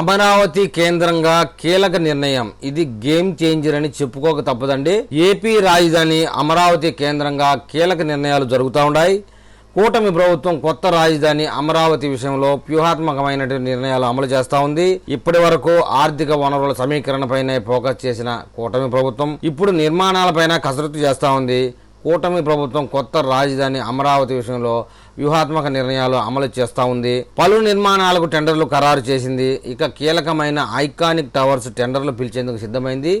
అమరావతి కేంద్రంగా కీలక నిర్ణయం. ఇది గేమ్ చేంజర్ అని చెప్పుకోక తప్పదండి. ఏపీ రాజధాని అమరావతి కేంద్రంగా కీలక నిర్ణయాలు జరుగుతూ ఉన్నాయి కూటమి ప్రభుత్వం కొత్త రాజధాని అమరావతి విషయంలో వ్యూహాత్మకమైనటువంటి నిర్ణయాలు అమలు చేస్తూ ఉంది. ఇప్పటి వరకు ఆర్థిక వనరుల సమీకరణపైనే ఫోకస్ చేసిన కూటమి ప్రభుత్వం ఇప్పుడు నిర్మాణాలపైన కసరత్తు చేస్తూ ఉంది. కూటమి ప్రభుత్వం కొత్త రాజధాని అమరావతి విషయంలో వ్యూహాత్మక నిర్ణయాలు అమలు చేస్తూ ఉంది. పలు నిర్మాణాలకు టెండర్లు ఖరారు చేసింది. ఇక కీలకమైన ఐకానిక్ టవర్స్ టెండర్లు పిలిచేందుకు సిద్ధమైంది.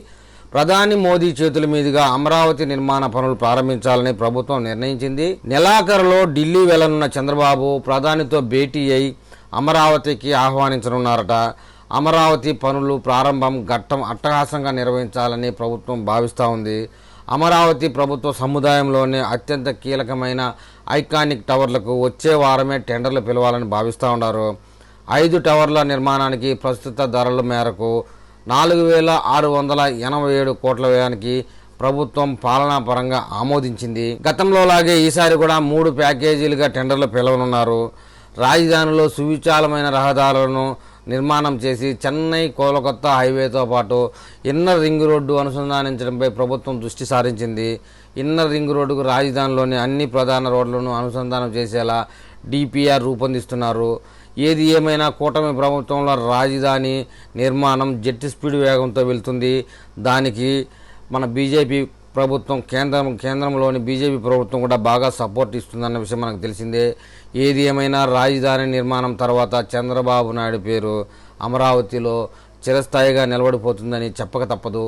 ప్రధాని మోదీ చేతుల మీదుగా అమరావతి నిర్మాణ పనులు ప్రారంభించాలని ప్రభుత్వం నిర్ణయించింది. నెలాఖరులో ఢిల్లీ వెళ్ళనున్న చంద్రబాబు ప్రధానితో భేటీ అయి అమరావతికి ఆహ్వానించనున్నారట. అమరావతి పనులు ప్రారంభం ఘట్టం అట్టహాసంగా నిర్వహించాలని ప్రభుత్వం భావిస్తూ ఉంది. అమరావతి ప్రభుత్వ సముదాయంలోనే అత్యంత కీలకమైన ఐకానిక్ టవర్లకు వచ్చే వారమే టెండర్లు పిలవాలని భావిస్తూ ఉన్నారు. ఐదు టవర్ల నిర్మాణానికి ప్రస్తుత ధరల మేరకు నాలుగు వేల ఆరు వందల ఎనభై ఏడు కోట్ల వ్యయానికి ప్రభుత్వం పాలనాపరంగా ఆమోదించింది. గతంలో లాగే ఈసారి కూడా మూడు ప్యాకేజీలుగా టెండర్లు పిలవనున్నారు. రాజధానిలో సువిశాలమైన రహదారులను నిర్మాణం చేసి చెన్నై కోలకొత్తా హైవేతో పాటు ఇన్నర్ రింగ్ రోడ్డు అనుసంధానించడంపై ప్రభుత్వం దృష్టి సారించింది. ఇన్నర్ రింగ్ రోడ్డుకు రాజధానిలోని అన్ని ప్రధాన రోడ్లను అనుసంధానం చేసేలా డిపిఆర్ రూపొందిస్తున్నారు. ఏది ఏమైనా కూటమి ప్రభుత్వంలో రాజధాని నిర్మాణం జెట్ స్పీడ్ వేగంతో వెళ్తుంది. దానికి మన బీజేపీ ప్రభుత్వం కేంద్రం కేంద్రంలోని బీజేపీ ప్రభుత్వం కూడా బాగా సపోర్ట్ ఇస్తుందన్న విషయం మనకు తెలిసిందే. ఏది ఏమైనా రాజధాని నిర్మాణం తర్వాత చంద్రబాబు నాయుడు పేరు అమరావతిలో చిరస్థాయిగా నిలబడిపోతుందని చెప్పక తప్పదు.